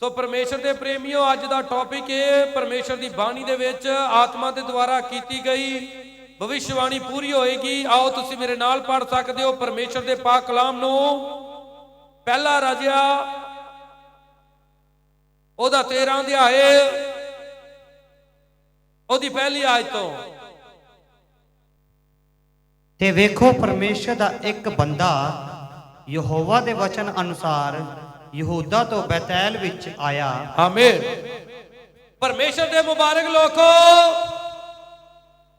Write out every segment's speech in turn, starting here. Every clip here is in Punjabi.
ਸੋ ਪਰਮੇਸ਼ਰ ਦੇ ਪ੍ਰੇਮੀਓ, ਅੱਜ ਦਾ ਟੌਪਿਕ ਇਹ ਪਰਮੇਸ਼ਰ ਦੀ ਬਾਣੀ ਦੇ ਵਿੱਚ ਆਤਮਾ ਦੇ ਦੁਆਰਾ ਕੀਤੀ ਗਈ ਭਵਿਸ਼ਵਾਣੀ ਪੂਰੀ ਹੋਏਗੀ। ਆਓ ਤੁਸੀਂ ਮੇਰੇ ਨਾਲ ਪੜ ਸਕਦੇ ਹੋ, ਪਰਮੇਸ਼ਰ ਦੇ ਪਾਕ ਕਲਾਮ ਨੂੰ। ਪਹਿਲਾ ਰਾਜਾ ਉਹਦਾ 13 ਅਧਿਆਏ, ਉਹਦੀ ਪਹਿਲੀ ਆਇਤ ਤੋਂ। ਤੇ ਵੇਖੋ, ਪਰਮੇਸ਼ਰ ਦਾ ਇੱਕ ਬੰਦਾ ਯਹੋਵਾ ਦੇ ਵਚਨ ਅਨੁਸਾਰ ਯਹੂਦਾ ਤੋਂ ਬੈਤੈਲ ਵਿੱਚ ਆਇਆ। ਆਮੀਨ। ਪਰਮੇਸ਼ਰ ਦੇ ਮੁਬਾਰਕ ਲੋਕੋ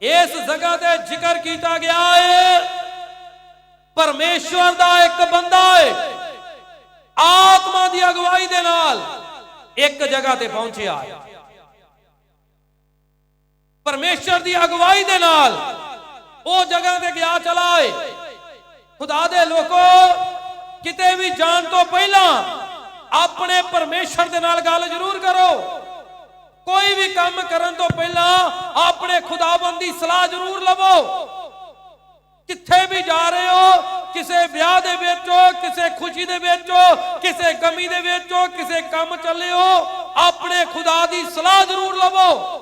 ਇਸ ਜਗ੍ਹਾ ਤੇ ਜ਼ਿਕਰ ਕੀਤਾ ਗਿਆ ਹੈ ਪਰਮੇਸ਼ਵਰ ਦਾ ਇੱਕ ਬੰਦਾ ਹੈ ਆਤਮਾ ਦੀ ਅਗਵਾਈ ਦੇ ਨਾਲ ਇੱਕ ਜਗ੍ਹਾ ਤੇ ਪਹੁੰਚਿਆ ਹੈ ਪਰਮੇਸ਼ਰ ਦੀ ਅਗਵਾਈ ਦੇ ਨਾਲ ਉਹ ਜਗ੍ਹਾ ਤੇ ਗਿਆ ਚਲਾ ਹੈ ਖੁਦਾ ਦੇ ਲੋਕੋ ਕਿਤੇ ਵੀ ਜਾਣ ਤੋਂ ਪਹਿਲਾਂ ਆਪਣੇ ਪਰਮੇਸ਼ਰ ਦੇ ਨਾਲ ਗੱਲ ਜ਼ਰੂਰ ਕਰੋ। ਕੋਈ ਵੀ ਕੰਮ ਕਰਨ ਤੋਂ ਪਹਿਲਾਂ ਆਪਣੇ ਖੁਦਾਬੰਦ ਦੀ ਸਲਾਹ ਜ਼ਰੂਰ ਲਵੋ। ਕਿੱਥੇ ਵੀ ਜਾ ਰਹੇ ਹੋ, ਕਿਸੇ ਵਿਆਹ ਦੇ ਵਿੱਚ ਹੋ, ਕਿਸੇ ਖੁਸ਼ੀ ਦੇ ਵਿੱਚ ਹੋ, ਕਿਸੇ ਗਮੀ ਦੇ ਵਿੱਚ ਹੋ, ਕਿਸੇ ਕੰਮ ਚੱਲੇ ਹੋ, ਆਪਣੇ ਖੁਦਾ ਦੀ ਸਲਾਹ ਜ਼ਰੂਰ ਲਵੋ।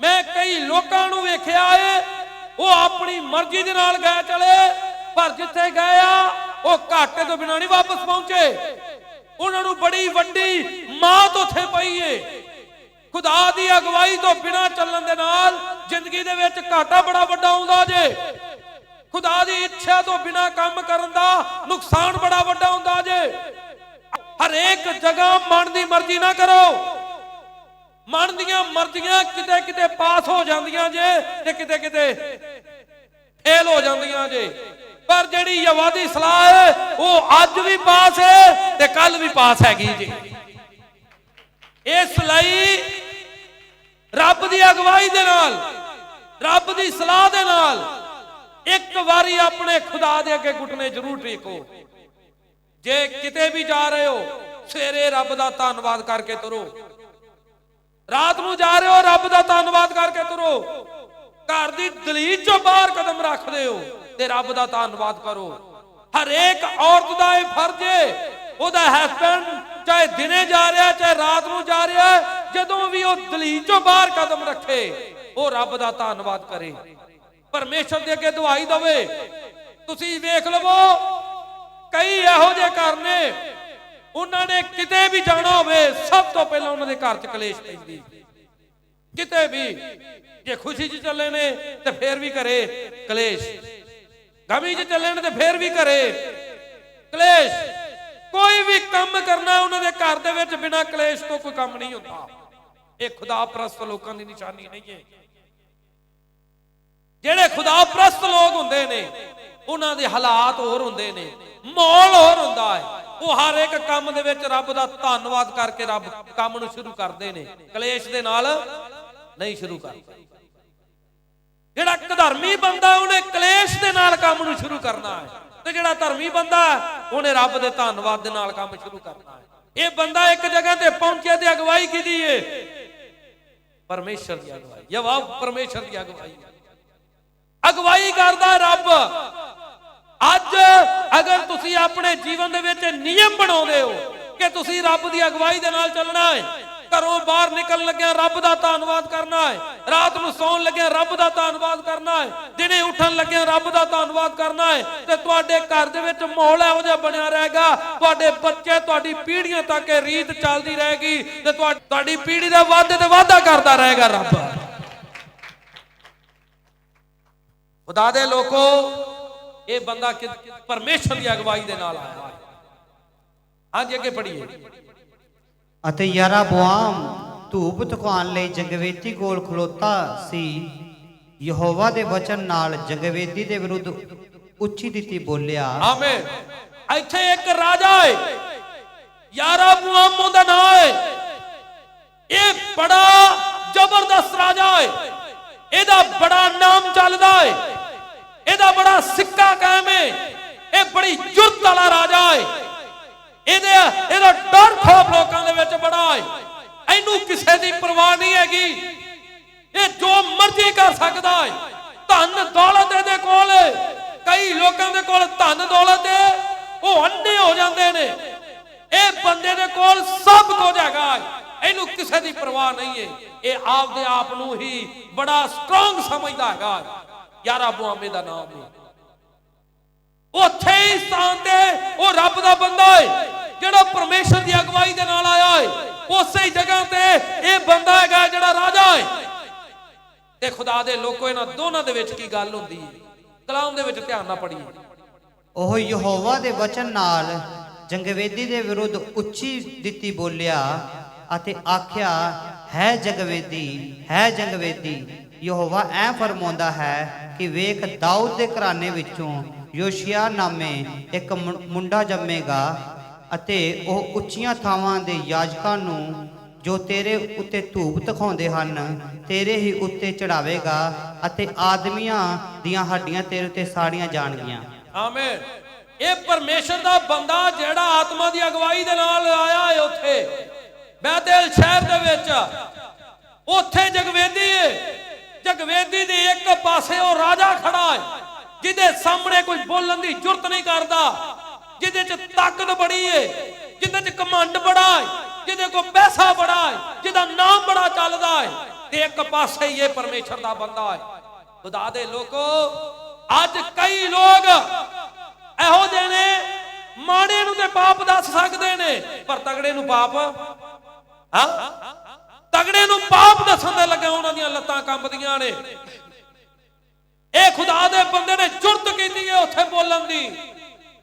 ਮੈਂ ਕਈ ਲੋਕਾਂ ਨੂੰ ਵੇਖਿਆ ਏ, ਉਹ ਆਪਣੀ ਮਰਜ਼ੀ ਦੇ ਨਾਲ ਗਏ ਚਲੇ, ਪਰ ਜਿੱਥੇ ਗਏ ਆ, ਉਹ ਘਾਟੇ ਤੋਂ ਬਿਨਾਂ ਨਹੀਂ ਵਾਪਸ ਪਹੁੰਚੇ। ਉਹਨਾਂ ਨੂੰ ਬੜੀ ਵੱਡੀ ਮਾਤ ਉੱਥੇ ਪਈ ਏ। ਖੁਦਾ ਦੀ ਅਗਵਾਈ ਤੋਂ ਬਿਨਾਂ ਚੱਲਣ ਦੇ ਨਾਲ ਜ਼ਿੰਦਗੀ ਦੇ ਵਿੱਚ ਘਾਟਾ ਬੜਾ ਵੱਡਾ ਆਉਂਦਾ ਜੇ। ਖੁਦਾ ਦੀ ਇੱਛਾ ਤੋਂ ਬਿਨਾਂ ਕੰਮ ਕਰਨ ਦਾ ਨੁਕਸਾਨ ਬੜਾ ਵੱਡਾ ਹੁੰਦਾ ਜੇ। ਹਰੇਕ ਜਗ੍ਹਾ ਮਨ ਦੀ ਮਰਜ਼ੀ ਨਾ ਕਰੋ। ਮਨ ਦੀਆਂ ਮਰਜ਼ੀਆਂ ਕਿਤੇ ਕਿਤੇ ਪਾਸ ਹੋ ਜਾਂਦੀਆਂ ਜੇ ਤੇ ਕਿਤੇ ਕਿਤੇ ਫੇਲ ਹੋ ਜਾਂਦੀਆਂ ਜੇ। ਪਰ ਜਿਹੜੀ ਯਵਾ ਦੀ ਸਲਾਹ ਹੈ, ਉਹ ਅੱਜ ਵੀ ਪਾਸ ਹੈ ਤੇ ਕੱਲ ਵੀ ਪਾਸ ਹੈਗੀ ਜੀ। ਇਸ ਲਈ ਰੱਬ ਦੀ ਅਗਵਾਈ ਦੇ ਨਾਲ, ਰੱਬ ਦੀ ਸਲਾਹ ਦੇ ਨਾਲ ਇੱਕ ਵਾਰੀ ਆਪਣੇ ਖੁਦਾ ਦੇ ਅੱਗੇ ਘੁਟਨੇ ਜ਼ਰੂਰ ਟੇਕੋ। ਜੇ ਕਿਤੇ ਵੀ ਜਾ ਰਹੇ ਹੋ, ਸਵੇਰੇ ਰੱਬ ਦਾ ਧੰਨਵਾਦ ਕਰਕੇ ਤੁਰੋ। ਰਾਤ ਨੂੰ ਜਾ ਰਹੇ ਹੋ, ਰੱਬ ਦਾ ਧੰਨਵਾਦ ਕਰਕੇ ਤੁਰੋ। ਘਰ ਦੀ ਦਲੀਲ ਚੋਂ ਬਾਹਰ ਕਦਮ ਰੱਖਦੇ ਹੋ। ਤੇ ਰੱਬ ਦਾ ਧੰਨਵਾਦ ਕਰੋ। ਹਰੇਕ ਔਰਤ ਦਾ ਇਹ ਫਰਜ਼ ਹੈ ਉਹਦਾ ਹਸਬੰਡ ਚਾਹੇ ਦਿਨੇ ਜਾ ਰਿਹਾ, ਚਾਹੇ ਰਾਤ ਨੂੰ ਜਾ ਰਿਹਾ, ਜਦੋਂ ਵੀ ਉਹ ਦਲੀਲ ਚੋਂ ਬਾਹਰ ਕਦਮ ਰੱਖੇ, ਉਹ ਰੱਬ ਦਾ ਧੰਨਵਾਦ ਕਰੇ। ਪਰਮੇਸ਼ਰ ਦੇ ਅੱਗੇ ਦੁਆਈ ਦਵੇ। ਤੁਸੀਂ ਵੇਖ ਲਵੋ, ਕਈ ਇਹੋ ਜਿਹੇ ਘਰ ਨੇ, ਉਹਨਾਂ ਨੇ ਕਿਤੇ ਵੀ ਜਾਣਾ ਹੋਵੇ, ਸਭ ਤੋਂ ਪਹਿਲਾਂ ਉਹਨਾਂ ਦੇ ਘਰ 'ਚ ਕਲੇਸ਼ ਪੈਂਦੀ। ਕਿਤੇ ਵੀ, ਜੇ ਖੁਸ਼ੀ 'ਚ ਚੱਲੇ ਨੇ, ਤੇ ਫੇਰ ਵੀ ਕਰੇ ਕਲੇਸ਼। ਗਮੀ 'ਚ ਚੱਲਣ ਤੇ ਫੇਰ ਵੀ ਘਰੇ। ਕਲੇਸ਼, ਕੋਈ ਵੀ ਕੰਮ ਕਰਨਾ ਉਹਨਾਂ ਦੇ ਘਰ ਦੇ ਵਿੱਚ ਬਿਨਾਂ ਕਲੇਸ਼ ਤੋਂ ਕੋਈ ਕੰਮ ਨਹੀਂ ਹੁੰਦਾ। ਇਹ ਖੁਦਾ ਪ੍ਰਸਤ ਲੋਕਾਂ ਦੀ ਨਿਸ਼ਾਨੀ ਨਹੀਂ ਹੈ। ਜਿਹੜੇ ਖੁਦਾ ਪ੍ਰਸਤ ਲੋਕ ਹੁੰਦੇ ਨੇ, ਉਹਨਾਂ ਦੇ ਹਾਲਾਤ ਹੋਰ ਹੁੰਦੇ ਨੇ, ਮਾਹੌਲ ਹੋਰ ਹੁੰਦਾ ਹੈ। ਉਹ ਹਰ ਇੱਕ ਕੰਮ ਦੇ ਵਿੱਚ ਰੱਬ ਦਾ ਧੰਨਵਾਦ ਕਰਕੇ ਰੱਬ ਕੰਮ ਨੂੰ ਸ਼ੁਰੂ ਕਰਦੇ ਨੇ। ਕਲੇਸ਼ ਦੇ ਨਾਲ ਨਹੀਂ ਸ਼ੁਰੂ ਕਰਦੇ। ਜਿਹੜਾ ਧਰਮੀ ਬੰਦਾ ਉਹਨੇ ਕਲੇਸ਼ ਦੇ ਨਾਲ ਕੰਮ ਨੂੰ ਸ਼ੁਰੂ ਕਰਨਾ ਹੈ। ਤੇ ਜਿਹੜਾ ਧਰਮੀ ਬੰਦਾ ਉਹਨੇ ਰੱਬ ਦੇ ਧੰਨਵਾਦ ਦੇ ਨਾਲ ਕੰਮ ਸ਼ੁਰੂ ਕਰਨਾ ਹੈ। ਇਹ ਬੰਦਾ ਇੱਕ ਜਗ੍ਹਾ ਤੇ ਪਹੁੰਚਿਆ ਤੇ ਅਗਵਾਈ ਕੀਤੀ ਏ? ਪਰਮੇਸ਼ਰ ਦੀ ਅਗਵਾਈ। ਯਵਾ ਪਰਮੇਸ਼ਰ ਦੀ ਅਗਵਾਈ। ਅਗਵਾਈ ਕਰਦਾ ਰੱਬ। ਅੱਜ ਅਗਰ ਤੁਸੀਂ ਆਪਣੇ ਜੀਵਨ ਦੇ ਵਿੱਚ ਨਿਯਮ ਬਣਾਉਂਦੇ ਹੋ ਕਿ ਤੁਸੀਂ ਰੱਬ ਦੀ ਅਗਵਾਈ ਦੇ ਨਾਲ ਚੱਲਣਾ ਹੈ ਘਰੋਂ ਬਾਹਰ ਨਿਕਲਣ ਲੱਗਿਆ ਰੱਬ ਦਾ ਧੰਨਵਾਦ ਕਰਨਾ ਹੈ। ਰਾਤ ਨੂੰ ਸੌਣ ਲੱਗਿਆ ਰੱਬ ਦਾ ਧੰਨਵਾਦ ਕਰਨਾ ਹੈ। ਦਿਨੇ ਉੱਠਣ ਲੱਗਿਆ ਰੱਬ ਦਾ ਧੰਨਵਾਦ ਕਰਨਾ ਹੈ। ਤੇ ਤੁਹਾਡੇ ਘਰ ਦੇ ਵਿੱਚ ਮਾਹੌਲ ਇਹੋ ਜਿਹਾ ਬਣਿਆ ਰਹੇਗਾ। ਤੁਹਾਡੇ ਬੱਚੇ, ਤੁਹਾਡੀ ਪੀੜ੍ਹੀਆਂ ਤੱਕ ਇਹ ਰੀਤ ਚੱਲਦੀ ਰਹੇਗੀ। ਤੇ ਤੁਹਾਡੀ ਪੀੜ੍ਹੀ ਦਾ ਵਾਧੇ ਤੇ ਵਾਧਾ ਕਰਦਾ ਰਹੇਗਾ ਰੱਬ। ਖੁਦਾ ਦੇ ਲੋਕੋ, ਇਹ ਬੰਦਾ ਕਿ- ਪਰਮੇਸ਼ਰ ਦੀ ਅਗਵਾਈ ਦੇ ਨਾਲ ਆਇਆ। ਹਾਂਜੀ, ਅੱਗੇ ਪੜ੍ਹੀਏ। ਅਤੇ ਯਰਾਬੋਆਮ ਧੂਪ ਤਕਾਉਣ ਲਈ ਜੰਗਵੇਦੀ ਕੋਲ ਖਲੋਤਾ ਸੀ। ਯਹੋਵਾ ਦੇ ਵਚਨ ਨਾਲ ਜੰਗਵੇਦੀ ਦੇ ਵਿਰੁੱਧ ਉੱਚੀ ਦਿੱਤੀ ਬੋਲਿਆ, ਆਮੀਨ। ਇੱਥੇ ਇੱਕ ਰਾਜਾ ਹੈ ਯਾਰਾ ਮੁਹੰਮਦ ਦਾ ਨਾਮ ਹੈ ਇਹ ਬੜਾ ਜ਼ਬਰਦਸਤ ਰਾਜਾ ਹੈ ਇਹਦਾ ਬੜਾ ਨਾਮ ਚੱਲਦਾ ਹੈ ਇਹਦਾ ਬੜਾ ਸਿੱਕਾ ਕਾਇਮ ਹੈ ਇਹ ਬੜੀ ਜੁਰਤ ਵਾਲਾ ਰਾਜਾ ਹੈ ਇਹਦੇ ਇਹਦਾ ਡਰ ਖੋਫ ਲੋਕਾਂ ਦੇ ਵਿੱਚ ਬੜਾ ਹੈ ਇਹਨੂੰ ਕਿਸੇ ਦੀ ਪਰਵਾਹ ਨਹੀਂ ਹੈਗੀ। ਇਹ ਜੋ ਮਰਜ਼ੀ ਕਰ ਸਕਦਾ ਹੈ ਧਨ ਦੌਲਤ ਇਹਦੇ ਕੋਲ ਕਈ ਲੋਕਾਂ ਦੇ ਕੋਲ ਧਨ ਦੌਲਤ ਹੈ ਉਹ ਅੰਨੇ ਹੋ ਜਾਂਦੇ ਨੇ। ਇਹ ਬੰਦੇ ਦੇ ਕੋਲ ਸਭ ਕੁਝ ਹੈਗਾ ਇਹਨੂੰ ਕਿਸੇ ਦੀ ਪਰਵਾਹ ਨਹੀਂ ਹੈ ਇਹ ਆਪਦੇ ਆਪ ਨੂੰ ਹੀ ਬੜਾ ਸਟਰੋਂਗ ਸਮਝਦਾ ਹੈਗਾ ਹੈ। ਯਾਰਾ ਬੁਆਮੇ ਦਾ ਨਾਮ ਹੈ ਉੱਥੇ ਹੀ ਸਥਾਨ ਤੇ ਉਹ ਰੱਬ ਦਾ ਬੰਦਾ ਹੈ ਜਿਹੜਾ ਪਰਮੇਸ਼ਰ ਦੀ ਅਗਵਾਈ ਦੇ ਨਾਲ ਆਇਆ ਹੈ ਉਸੇ ਹੀ ਜਗ੍ਹਾ ਤੇ ਇਹ ਬੰਦਾ ਹੈਗਾ ਜਿਹੜਾ ਰਾਜਾ ਹੈ ਤੇ ਖੁਦਾ ਦੇ ਲੋਕੋ, ਇਹਨਾਂ ਦੋਨਾਂ ਦੇ ਵਿੱਚ ਕੀ ਗੱਲ ਹੁੰਦੀ ਹੈ ਕਲਾਮ ਦੇ ਵਿੱਚ ਧਿਆਨ ਨਾਲ ਪੜੀਏ ਉਹ ਯਹੋਵਾ ਦੇ ਵਚਨ ਨਾਲ ਜੰਗਵੇਦੀ ਦੇ ਵਿਰੁੱਧ ਉੱਚੀ ਦਿੱਤੀ ਬੋਲਿਆ ਅਤੇ ਆਖਿਆ, ਹੈ ਜੰਗਵੇਦੀ ਹੈ ਜੰਗਵੇਦੀ, ਯਹੋਵਾ ਐ ਫਰਮਾਉਂਦਾ ਹੈ ਕਿ ਵੇਖ ਦਾਊਦ ਦੇ ਘਰਾਣੇ ਵਿੱਚੋਂ ਯੋਸ਼ੀਆ ਨਾਮੇ ਇੱਕ ਮੁੰਡਾ ਜੰਮੇਗਾ ਅਤੇ ਉਹ ਉੱਚੀਆਂ ਥਾਵਾਂ ਦੇ ਯਾਜਕਾਂ ਨੂੰ ਜੋ ਤੇਰੇ ਉੱਤੇ ਧੂਪ ਦਿਖਾਉਂਦੇ ਹਨ, ਤੇਰੇ ਹੀ ਉੱਤੇ ਚੜਾਵੇਗਾ ਅਤੇ ਆਦਮੀਆਂ ਦੀਆਂ ਹੱਡੀਆਂ ਤੇਰੇ ਉੱਤੇ ਸਾੜੀਆਂ ਜਾਣਗੀਆਂ। ਆਮੇਨ। ਇਹ ਪਰਮੇਸ਼ਰ ਦਾ ਬੰਦਾ ਜਿਹੜਾ ਆਤਮਾ ਦੀ ਅਗਵਾਈ ਦੇ ਨਾਲ ਆਇਆ ਹੈ ਉੱਥੇ, ਬੈਤੇਲ ਸ਼ਹਿਰ ਦੇ ਵਿੱਚ। ਉੱਥੇ ਜਗਵੇਦੀ ਹੈ ਜਗਵੇਦੀ ਦੇ ਇੱਕ ਪਾਸੇ ਉਹ ਰਾਜਾ ਖੜਾ ਹੈ। ਜਿਹਦੇ ਸਾਹਮਣੇ ਕੋਈ ਬੋਲਣ ਦੀ ਜੁਰਤ ਨਹੀਂ ਕਰਦਾ, ਜਿਹਦੇ 'ਚ ਤਾਕਤ ਬੜੀ ਹੈ ਜਿਹਦੇ 'ਚ ਕਮਾਂਡ ਬੜਾ ਹੈ ਜਿਹਦੇ ਕੋਲ ਪੈਸਾ ਬੜਾ ਹੈ ਜਿਹਦਾ ਨਾਮ ਬੜਾ ਚੱਲਦਾ ਹੈ ਤੇ ਇੱਕ ਪਾਸੇ ਹੀ ਇਹ ਪਰਮੇਸ਼ਰ ਦਾ ਬੰਦਾ ਹੈ ਖੁਦਾ ਦੇ ਲੋਕੋ, ਅੱਜ ਕਈ ਲੋਕ ਇਹੋ ਜਿਹੇ ਨੇ, ਮਾੜੇ ਨੂੰ ਤੇ ਪਾਪ ਦੱਸ ਸਕਦੇ ਨੇ, ਪਰ ਤਗੜੇ ਨੂੰ ਪਾਪ, ਹਾਂ? ਤਗੜੇ ਨੂੰ ਪਾਪ ਦੱਸਣ ਦੇ ਲੱਗਾ ਉਹਨਾਂ ਦੀਆਂ ਲੱਤਾਂ ਕੰਬਦੀਆਂ ਨੇ। ਇਹ ਖੁਦਾ ਦੇ ਬੰਦੇ ਨੇ ਜੁਰਤ ਕੀਤੀ ਹੈ ਉੱਥੇ ਬੋਲਣ ਦੀ।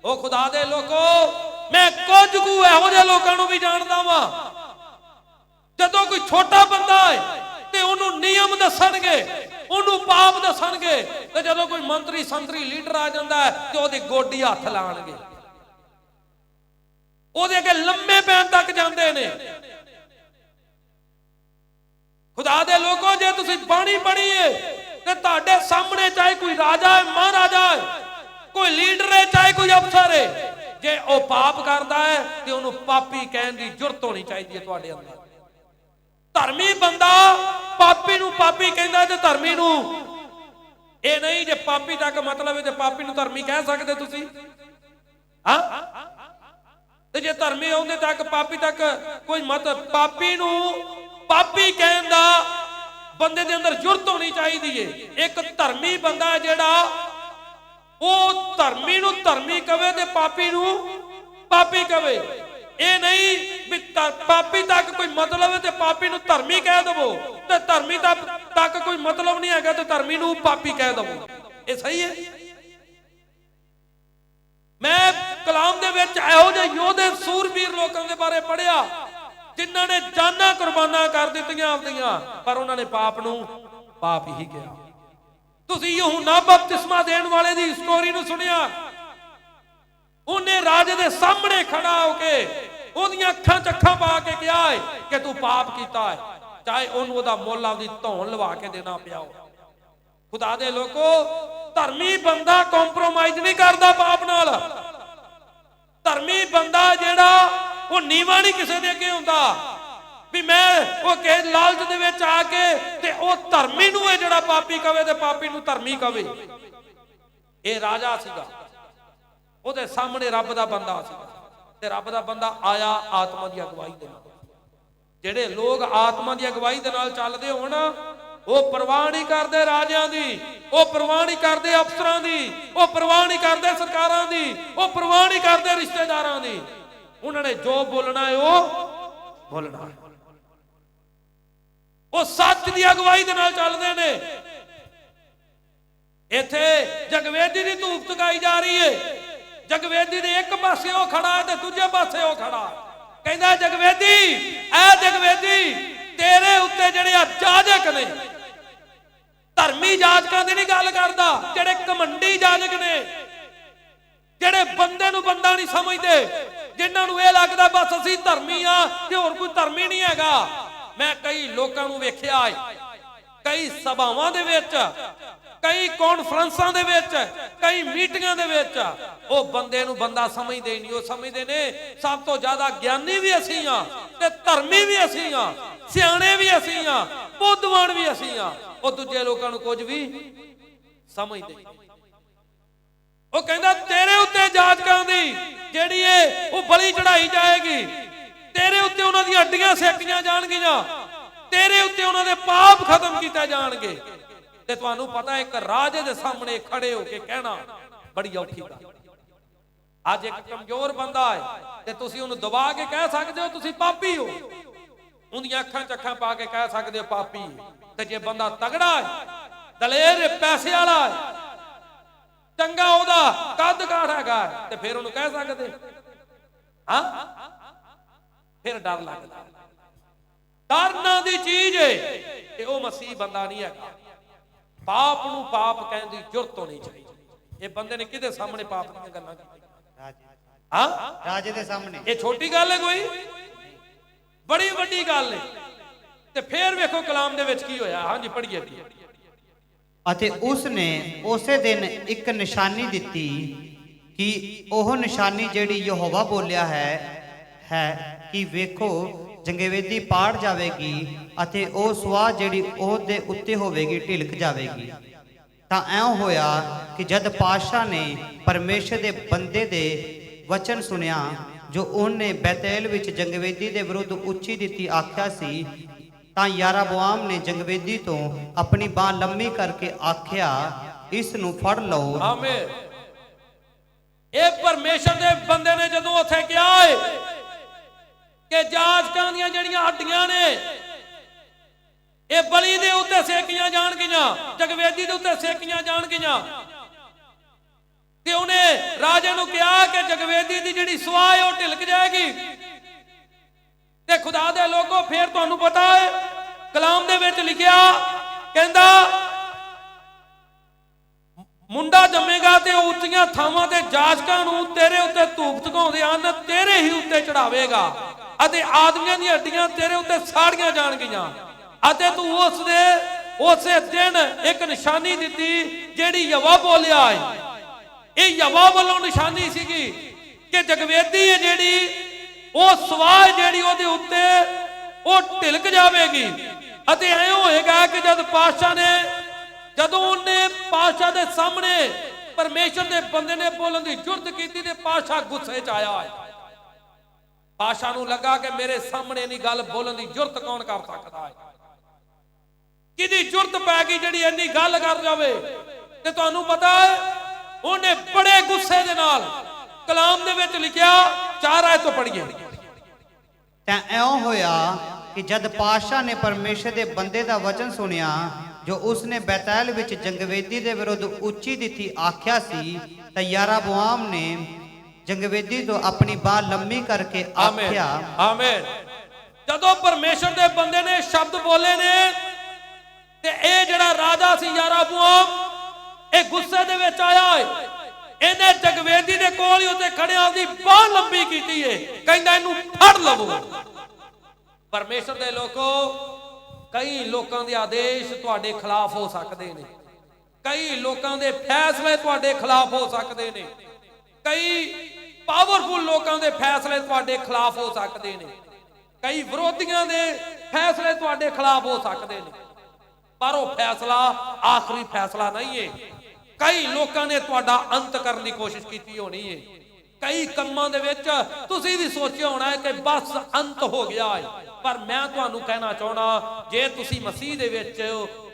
ਉਹ ਖੁਦਾ ਦੇ ਲੋਕੋ, ਮੈਂ ਕੁਝ ਕੁ ਇਹੋ ਜਿਹੇ ਲੋਕਾਂ ਨੂੰ ਵੀ ਜਾਣਦਾ ਵਾਂ। ਜਦੋਂ ਕੋਈ ਛੋਟਾ ਬੰਦਾ ਹੈ ਤੇ ਉਹਨੂੰ ਨਿਯਮ ਦੱਸਣਗੇ, ਉਹਨੂੰ ਪਾਪ ਦੱਸਣਗੇ, ਤੇ ਜਦੋਂ ਕੋਈ ਮੰਤਰੀ, ਸੰਤਰੀ, ਲੀਡਰ ਆ ਜਾਂਦਾ ਹੈ ਤੇ ਉਹਦੀ ਗੋਡੀ ਹੱਥ ਲਾਣਗੇ। ਉਹਦੇ ਅੱਗੇ ਲੰਮੇ ਪੈਣ ਤੱਕ ਜਾਂਦੇ ਨੇ। ਖੁਦਾ ਦੇ ਲੋਕੋ, ਜੇ ਤੁਸੀਂ ਬਾਣੀ ਪੜ੍ਹੀਏ ਤੇ ਤੁਹਾਡੇ ਸਾਹਮਣੇ ਚਾਹੇ ਕੋਈ ਰਾਜਾ ਹੈ, ਮਹਾਰਾਜਾ ਹੈ, ਕੋਈ ਲੀਡਰ ਹੈ, ਚਾਹੇ ਕੋਈ ਅਫਸਰ ਹੈ, ਜੇ ਉਹ ਪਾਪ ਕਰਦਾ ਹੈ, ਤੇ ਉਹਨੂੰ ਪਾਪੀ ਕਹਿਣ ਦੀ ਜੁਰਤ ਹੋਣੀ ਚਾਹੀਦੀ ਹੈ ਤੁਹਾਡੇ ਅੰਦਰ। ਧਰਮੀ ਬੰਦਾ ਪਾਪੀ ਨੂੰ ਪਾਪੀ ਕਹਿੰਦਾ ਤੇ ਧਰਮੀ ਨੂੰ। ਇਹ ਨਹੀਂ ਜੇ ਪਾਪੀ ਤੱਕ ਮਤਲਬ ਹੈ ਤੇ ਪਾਪੀ ਨੂੰ ਧਰਮੀ ਕਹਿ ਸਕਦੇ ਤੁਸੀਂ। ਹਾਂ? ਤੇ ਜੇ ਧਰਮੀ ਆਉਂਦੇ ਤੱਕ ਪਾਪੀ ਤੱਕ ਕੋਈ ਮਤ ਪਾਪੀ ਨੂੰ ਪਾਪੀ ਕਹਿਣ ਦਾ ਬੰਦੇ ਦੇ ਅੰਦਰ ਜੁਰਤ ਹੋਣੀ ਚਾਹੀਦੀ ਏ। ਇੱਕ ਧਰਮੀ ਬੰਦਾ ਜਿਹੜਾ, ਉਹ ਧਰਮੀ ਨੂੰ ਧਰਮੀ ਕਵੇ ਤੇ ਪਾਪੀ ਨੂੰ ਪਾਪੀ ਕਵੇ। ਇਹ ਨਹੀਂ ਵੀ ਪਾਪੀ ਤੱਕ ਕੋਈ ਮਤਲਬ ਹੈ ਤੇ ਪਾਪੀ ਨੂੰ ਧਰਮੀ ਕਹਿ ਦਵੋ ਤੇ ਧਰਮੀ ਤੱਕ ਤੱਕ ਕੋਈ ਮਤਲਬ ਨਹੀਂ ਹੈਗਾ ਤੇ ਧਰਮੀ ਨੂੰ ਪਾਪੀ ਕਹਿ ਦਵੋ। ਇਹ ਸਹੀ ਹੈ ਮੈਂ ਕਲਾਮ ਦੇ ਵਿੱਚ ਇਹੋ ਜਿਹੇ ਯੋਧੇ, ਸੂਰਬੀਰ ਲੋਕਾਂ ਦੇ ਬਾਰੇ ਪੜ੍ਹਿਆ। ਜਿਨ੍ਹਾਂ ਨੇ ਜਾਨਾਂ ਕੁਰਬਾਨਾਂ ਕਰ ਦਿੱਤੀਆਂ ਆਪਦੀਆਂ, ਪਰ ਉਹਨਾਂ ਨੇ ਪਾਪ ਨੂੰ ਪਾਪ ਹੀ ਕਿਹਾ। ਤੁਸੀਂ ਯਹੂਨਾ ਬਪਤਿਸਮਾ ਦੇਣ ਵਾਲੇ ਦੀ ਸਟੋਰੀ ਨੂੰ ਸੁਣਿਆ? ਉਹਨੇ ਰਾਜੇ ਦੇ ਸਾਹਮਣੇ ਖੜਾ ਹੋ ਕੇ ਉਹਦੀਆਂ ਅੱਖਾਂ 'ਚ ਅੱਖਾਂ ਪਾ ਕੇ ਕਿਹਾ ਹੈ ਕਿ ਤੂੰ ਪਾਪ ਕੀਤਾ ਹੈ ਚਾਹੇ ਉਹਨੂੰ ਉਹਦਾ ਮੁੱਲ ਆਪਦੀ ਧੌਣ ਲਵਾ ਕੇ ਦੇਣਾ ਪਿਆ ਹੋ ਖੁਦਾ ਦੇ ਲੋਕੋ, ਧਰਮੀ ਬੰਦਾ ਕੰਪਰੋਮਾਈਜ਼ ਨਹੀਂ ਕਰਦਾ ਪਾਪ ਨਾਲ। ਧਰਮੀ ਬੰਦਾ ਜਿਹੜਾ ਉਹ ਨੀਵਾ ਨਹੀਂ ਕਿਸੇ ਦੇ ਅੱਗੇ ਹੁੰਦਾ। ਵੀ ਮੈਂ ਉਹ ਕੇ ਲਾਲਚ ਦੇ ਵਿੱਚ ਆ ਕੇ ਤੇ ਉਹ ਧਰਮੀ ਨੂੰ ਇਹ ਜਿਹੜਾ ਪਾਪੀ ਕਵੇ ਤੇ ਪਾਪੀ ਨੂੰ ਧਰਮੀ ਕਵੇ। ਇਹ ਰਾਜਾ ਸੀਗਾ। ਉਹਦੇ ਸਾਹਮਣੇ ਰੱਬ ਦਾ ਬੰਦਾ ਸੀਗਾ। ਤੇ ਰੱਬ ਦਾ ਬੰਦਾ ਆਇਆ ਆਤਮਾ ਦੀ ਅਗਵਾਈ ਦੇ ਨਾਲ। ਜਿਹੜੇ ਲੋਕ ਆਤਮਾ ਦੀ ਅਗਵਾਈ ਦੇ ਨਾਲ ਚੱਲਦੇ ਹੋਣ, ਉਹ ਪਰਵਾਹ ਨਹੀਂ ਕਰਦੇ ਰਾਜਿਆਂ ਦੀ, ਉਹ ਪਰਵਾਹ ਨਹੀਂ ਕਰਦੇ ਅਫਸਰਾਂ ਦੀ, ਉਹ ਪਰਵਾਹ ਨਹੀਂ ਕਰਦੇ ਸਰਕਾਰਾਂ ਦੀ, ਉਹ ਪਰਵਾਹ ਨਹੀਂ ਕਰਦੇ ਰਿਸ਼ਤੇਦਾਰਾਂ ਦੀ। ਉਹਨਾਂ ਨੇ ਜੋ ਬੋਲਣਾ ਹੈ ਉਹ ਬੋਲਣਾ ਉਹ ਸੱਚ ਦੀ ਅਗਵਾਈ ਦੇ ਨਾਲ ਚੱਲਦੇ ਨੇ ਇੱਥੇ ਜਗਵੇਦੀ ਦੀ ਧੂਪ ਤਕਾਈ ਜਾ ਰਹੀ ਏ ਜਗਵੇਦੀ ਦੇ ਇੱਕ ਪਾਸੇ ਉਹ ਖੜਾ ਤੇ ਦੂਜੇ ਪਾਸੇ ਉਹ ਖੜਾ ਕਹਿੰਦਾ ਜਗਵੇਦੀ ਐ ਜਗਵੇਦੀ ਤੇਰੇ ਉੱਤੇ ਜਿਹੜੇ ਆ ਜਾਜਕ ਨੇ ਧਰਮੀ ਜਾਜਕਾਂ ਦੀ ਨਹੀਂ ਗੱਲ ਕਰਦਾ ਜਿਹੜੇ ਕਮੰਡੀ ਜਾਜਕ ਨੇ ਜਿਹੜੇ ਬੰਦੇ ਨੂੰ ਬੰਦਾ ਨਹੀਂ ਸਮਝਦੇ ਜਿਨ੍ਹਾਂ ਨੂੰ ਇਹ ਲੱਗਦਾ ਬਸ ਅਸੀਂ ਧਰਮੀ ਆ ਤੇ ਹੋਰ ਕੋਈ ਧਰਮੀ ਨਹੀਂ ਹੈਗਾ। ਮੈਂ ਕਈ ਲੋਕਾਂ ਨੂੰ ਵੇਖਿਆ ਹੈ ਕਈ ਸਭਾਵਾਂ ਦੇ ਵਿੱਚ, ਕਈ ਕਾਨਫਰੰਸਾਂ ਦੇ ਵਿੱਚ, ਕਈ ਮੀਟਿੰਗਾਂ ਦੇ ਵਿੱਚ, ਉਹ ਬੰਦੇ ਨੂੰ ਬੰਦਾ ਸਮਝਦੇ ਹੀ ਨਹੀਂ, ਉਹ ਸਮਝਦੇ ਨੇ, ਸਭ ਤੋਂ ਜ਼ਿਆਦਾ ਗਿਆਨੀ ਵੀ ਅਸੀਂ ਆ ਤੇ ਧਰਮੀ ਵੀ ਅਸੀਂ ਆ, ਸਿਆਣੇ ਵੀ ਅਸੀਂ ਆ, ਬੁੱਧਵਾਨ ਵੀ ਅਸੀਂ ਆ, ਉਹ ਦੂਜੇ ਲੋਕਾਂ ਨੂੰ ਕੁਝ ਵੀ ਸਮਝਦੇ ਉਹ ਕਹਿੰਦਾ, ਤੇਰੇ ਉੱਤੇ ਜਾਜਕਾਂ ਦੀ ਜਿਹੜੀ ਏ? ਉਹ ਬਲੀ ਚੜਾਈ ਜਾਏਗੀ। ਤੇਰੇ ਉੱਤੇ ਉਹਨਾਂ ਦੀਆਂ ਹੱਡੀਆਂ ਸੇਕੀਆਂ ਜਾਣਗੀਆਂ। ਤੇਰੇ ਉੱਤੇ ਉਹਨਾਂ ਦੇ ਪਾਪ ਖਤਮ ਕੀਤੇ ਜਾਣਗੇ। ਤੇ ਤੁਹਾਨੂੰ ਪਤਾ, ਇੱਕ ਰਾਜੇ ਦੇ ਸਾਹਮਣੇ ਖੜੇ ਹੋ ਕੇ ਕਹਿਣਾ ਬੜੀ ਔਖੀ ਗੱਲ। ਅੱਜ ਇੱਕ ਕਮਜ਼ੋਰ ਬੰਦਾ ਹੈ ਤੇ ਤੁਸੀਂ ਉਹਨੂੰ ਦਬਾ ਕੇ ਕਹਿ ਸਕਦੇ ਹੋ, ਤੁਸੀਂ ਪਾਪੀ ਹੋ। ਉਹਦੀਆਂ ਅੱਖਾਂ 'ਚ ਅੱਖਾਂ ਪਾ ਕੇ ਕਹਿ ਸਕਦੇ ਹੋ, ਪਾਪੀ। ਤੇ ਜੇ ਬੰਦਾ ਤਗੜਾ ਹੈ ਦਲੇਰ ਪੈਸੇ ਵਾਲਾ ਹੈ ਚੰਗਾ ਉਹਦਾ ਕੱਦ ਕਾਠ ਹੈਗਾ ਤੇ ਫਿਰ ਉਹਨੂੰ ਕਹਿ ਸਕਦੇ। ਹਾਂ? ਫਿਰ ਡਰ ਲੱਗਦਾ। ਡਰ ਨਾਂ ਦੀ ਚੀਜ਼ ਏ ਤੇ ਉਹ ਮਸੀਹ ਬੰਦਾ ਨਹੀਂ ਹੈਗਾ। ਪਾਪ ਨੂੰ ਪਾਪ ਕਹਿਣ ਦੀ ਜ਼ਰੂਰਤ ਹੋਣੀ ਚਾਹੀਦੀ। ਇਹ ਬੰਦੇ ਨੇ ਕਿਹਦੇ ਸਾਹਮਣੇ ਪਾਪ ਦੀਆਂ ਗੱਲਾਂ ਕੀਤੀਆਂ? ਹਾਂ? ਰਾਜੇ ਦੇ ਸਾਹਮਣੇ। ਇਹ ਛੋਟੀ ਗੱਲ ਹੈ ਕੋਈ? ਬੜੀ ਵੱਡੀ ਗੱਲ ਹੈ ਤੇ ਫੇਰ ਵੇਖੋ ਕਲਾਮ ਦੇ ਵਿੱਚ ਕੀ ਹੋਇਆ। ਹਾਂਜੀ ਪੜ੍ਹੀਏ ਵੀ ਅਤੇ ਉਸ ਨੇ ਉਸੇ ਦਿਨ ਇੱਕ ਨਿਸ਼ਾਨੀ ਦਿੱਤੀ ਕਿ ਉਹ ਨਿਸ਼ਾਨੀ ਜਿਹੜੀ ਯਹੋਵਾ ਬੋਲਿਆ ਹੈ ਹੈ ਕਿ ਵੇਖੋ, ਜੰਗਵੇਦੀ ਪਾੜ ਜਾਵੇਗੀ ਅਤੇ ਉਹ ਸਵਾਹ ਜਿਹੜੀ ਉਹ ਦੇ ਉੱਤੇ ਹੋਵੇਗੀ ਢਿਲਕ ਜਾਵੇਗੀ। ਤਾਂ ਐਂ ਹੋਇਆ ਕਿ ਜਦ ਪਾਸ਼ਾ ਨੇ ਪਰਮੇਸ਼ਰ ਦੇ ਬੰਦੇ ਦੇ ਵਚਨ ਸੁਨਿਆ ਜੋ ਉਹਨੇ ਬੈਤੇਲ ਵਿੱਚ ਜੰਗਵੇਦੀ ਦੇ ਵਿਰੁੱਧ ਉੱਚੀ ਦਿੱਤੀ ਆਖਿਆ ਸੀ ਤਾਂ ਯਾਰਾਬੋਆਮ ਨੇ ਜੰਗਵੇਦੀ ਤੋਂ ਆਪਣੀ ਬਾਹ ਲੰਮੀ ਕਰਕੇ ਆਖਿਆ ਇਸ ਨੂੰ ਫੜ ਲਓ। ਆਮੀਨ। ਇਹ ਪਰਮੇਸ਼ਰ ਦੇ ਬੰਦੇ ਨੇ ਜਦੋਂ ਉੱਥੇ ਕਿਹਾ ਏ ਕਿ ਜਾਜਕਾਂ ਦੀਆਂ ਜਿਹੜੀਆਂ ਹੱਡੀਆਂ ਨੇ, ਇਹ ਬਲੀ ਦੇ ਉੱਤੇ ਸੇਕੀਆਂ ਜਾਣਗੀਆਂ, ਜਗਵੇਦੀ ਦੇ ਉੱਤੇ ਸੇਕੀਆਂ ਜਾਣਗੀਆਂ। ਤੇ ਉਹਨੇ ਰਾਜੇ ਨੂੰ ਕਿਹਾ ਕਿ ਜਗਵੇਦੀ ਦੀ ਜਿਹੜੀ ਸਵਾਹ ਹੈ ਉਹ ਢਿਲਕ ਜਾਏਗੀ। ਤੇ ਖੁਦਾ ਦੇ ਲੋਕੋ ਫੇਰ ਤੁਹਾਨੂੰ ਪਤਾ ਹੈ, ਕਲਾਮ ਦੇ ਵਿੱਚ ਲਿਖਿਆ, ਕਹਿੰਦਾ, ਮੁੰਡਾ ਜੰਮੇਗਾ ਤੇ ਉਹ ਉੱਚੀਆਂ ਥਾਵਾਂ ਤੇ ਜਾਜਕਾਂ ਨੂੰ ਤੇਰੇ ਉੱਤੇ ਧੂਪ ਝਗਾਉਂਦੇ ਹਨ, ਤੇਰੇ ਹੀ ਉੱਤੇ ਚੜਾਵੇਗਾ ਅਤੇ ਆਦਮੀਆਂ ਦੀਆਂ ਹੱਡੀਆਂ ਤੇਰੇ ਉੱਤੇ ਸਾੜੀਆਂ ਜਾਣਗੀਆਂ ਅਤੇ ਤੂੰ ਉਸ ਦੇ, ਉਸੇ ਦਿਨ ਇੱਕ ਨਿਸ਼ਾਨੀ ਦਿੱਤੀ, ਜਿਹੜੀ ਯਵਾ ਬੋਲਿਆ ਹੈ। ਇਹ ਯਵਾ ਵੱਲੋਂ ਨਿਸ਼ਾਨੀ ਸੀਗੀ ਕਿ ਜਗਵੇਦੀ ਹੈ ਜਿਹੜੀ ਉਹ ਸਵਾਹ ਜਿਹੜੀ ਉਹਦੇ ਉੱਤੇ ਉਹ ਢਿਲਕ ਜਾਵੇਗੀ। ਅਤੇ ਐ ਹੋਏਗਾ ਕਿ ਜਦ ਪਾਤਸ਼ਾਹ ਨੇ ਜਦੋਂ ਉਹਨੇ ਪਾਤਸ਼ਾਹ ਦੇ ਸਾਹਮਣੇ ਪਰਮੇਸ਼ਰ ਦੇ ਬੰਦੇ ਨੇ ਬੋਲਣ ਦੀ ਜੁਰਤ ਕੀਤੀ ਤੇ ਪਾਤਸ਼ਾਹ ਗੁੱਸੇ 'ਚ ਆਇਆ। ਹੈ ਪਾਤਸ਼ਾਹ ਨੂੰ ਲੱਗਾ ਕਿ ਮੇਰੇ ਸਾਹਮਣੇ ਨਹੀਂ ਗੱਲ ਬੋਲਣ ਦੀ ਜੁਰਤ ਕੌਣ ਕਰ ਸਕਦਾ ਹੈ? ਕਿਹਦੀ ਜੁਰਤ ਪੈ ਗਈ ਜਿਹੜੀ ਇੰਨੀ ਗੱਲ ਕਰ ਜਾਵੇ? ਤੇ ਤੁਹਾਨੂੰ ਪਤਾ ਹੈ, ਉਹਨੇ ਬੜੇ ਗੁੱਸੇ ਦੇ ਨਾਲ ਕਲਾਮ ਦੇ ਵਿੱਚ ਲਿਖਿਆ, ਚਾਰ ਆਇਤ ਤੋਂ ਪੜ੍ਹੀਏ। ਤਾਂ ਐਉਂ ਹੋਇਆ ਕਿ ਜਦ ਪਾਸ਼ਾ ਨੇ ਪਰਮੇਸ਼ਰ ਦੇ ਬੰਦੇ ਦਾ ਵਚਨ ਸੁਨਿਆ ਜੋ ਉਸਨੇ ਬੈਤੈਲ ਵਿੱਚ ਜੰਗਵੇਦੀ ਦੇ ਵਿਰੁੱਧ ਉੱਚੀ ਦਿੱਤੀ ਆਖਿਆ ਸੀ ਤਾਂ ਯਾਰਾਬੋਆਮ ਨੇ ਜੰਗਵੇਦੀ ਤੋਂ ਆਪਣੀ ਬਾਹ ਲੰਮੀ ਕਰਕੇ ਆਖਿਆ ਆਮੀਨ। ਜਦੋਂ ਪਰਮੇਸ਼ਰ ਦੇ ਬੰਦੇ ਨੇ ਸ਼ਬਦ ਬੋਲੇ ਨੇ ਤੇ ਇਹ ਜਿਹੜਾ ਰਾਜਾ ਸੀ ਯਾਰਾਬੂਆਮ ਇਹ ਗੁੱਸੇ ਦੇ ਵਿੱਚ ਆਇਆ ਇਹਨੇ ਜਗਵੇਦੀ ਦੇ ਕੋਲ ਹੀ ਉੱਤੇ ਖੜਿਆ, ਉਹਦੀ ਬਾਹ ਲੰਬੀ ਕੀਤੀ ਏ। ਕਹਿੰਦਾ ਇਹਨੂੰ ਫੜ ਲਵੋ। ਪਰਮੇਸ਼ਰ ਦੇ ਲੋਕੋ, ਕਈ ਲੋਕਾਂ ਦੇ ਆਦੇਸ਼ ਤੁਹਾਡੇ ਖਿਲਾਫ ਹੋ ਸਕਦੇ ਨੇ। ਕਈ ਲੋਕਾਂ ਦੇ ਫੈਸਲੇ ਤੁਹਾਡੇ ਖਿਲਾਫ ਹੋ ਸਕਦੇ ਨੇ। ਕਈ ਪਾਵਰਫੁਲ ਲੋਕਾਂ ਦੇ ਫੈਸਲੇ ਤੁਹਾਡੇ ਖਿਲਾਫ ਹੋ ਸਕਦੇ ਨੇ। ਕਈ ਵਿਰੋਧੀਆਂ ਦੇ ਫੈਸਲੇ ਤੁਹਾਡੇ ਖਿਲਾਫ ਹੋ ਸਕਦੇ ਨੇ। ਪਰ ਉਹ ਫੈਸਲਾ ਆਖਰੀ ਫੈਸਲਾ ਨਹੀਂ ਏ। ਕਈ ਲੋਕਾਂ ਨੇ ਤੁਹਾਡਾ ਅੰਤ ਕਰਨ ਦੀ ਕੋਸ਼ਿਸ਼ ਕੀਤੀ ਹੋਣੀ ਹੈ ਕਈ ਕੰਮਾਂ ਦੇ ਵਿੱਚ ਤੁਸੀਂ ਵੀ ਸੋਚਿਆ ਹੋਣਾ ਹੈ ਕਿ ਬਸ ਅੰਤ ਹੋ ਗਿਆ ਹੈ ਪਰ ਮੈਂ ਤੁਹਾਨੂੰ ਕਹਿਣਾ ਚਾਹਣਾ ਜੇ ਤੁਸੀਂ ਮਸੀਹ ਦੇ ਵਿੱਚ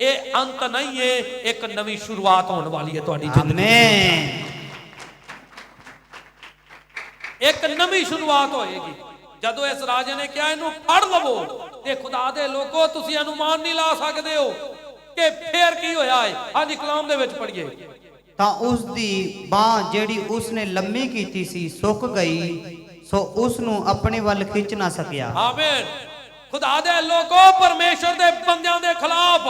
ਇਹ ਅੰਤ ਨਹੀਂ ਏ, ਇੱਕ ਨਵੀਂ ਸ਼ੁਰੂਆਤ ਹੋਣ ਵਾਲੀ ਹੈ ਤੁਹਾਡੀ ਜ਼ਿੰਦਗੀ ਦੀ। ਇੱਕ ਨਵੀਂ ਸ਼ੁਰੂਆਤ ਹੋਏਗੀ। ਜਦੋਂ ਇਸ ਰਾਜੇ ਨੇ ਕਿਹਾ, ਇਹਨੂੰ ਫੜ ਲਵੋ ਤੇ ਖੁਦਾ ਦੇ ਲੋਕੋ, ਤੁਸੀਂ ਅਨੁਮਾਨ ਨਹੀਂ ਲਾ ਸਕਦੇ ਹੋ ਕਿ ਫੇਰ ਕੀ ਹੋਇਆ ਹੈ ਅੱਜ ਕਲਾਮ ਦੇ ਵਿੱਚ ਪੜ੍ਹੀਏ। ਤਾਂ ਉਸ ਦੀ ਬਾਹ ਜਿਹੜੀ ਉਸਨੇ ਲੰਮੀ ਕੀਤੀ ਸੀ, ਸੁੱਕ ਗਈ, ਸੋ ਉਸ ਨੂੰ ਆਪਣੇ ਵੱਲ ਖਿੱਚ ਨਾ ਸਕਿਆ। ਆਮੀਨ। ਖੁਦਾ ਦੇ ਲੋਕੋ, ਪਰਮੇਸ਼ਰ ਦੇ ਬੰਦਿਆਂ ਦੇ ਖਿਲਾਫ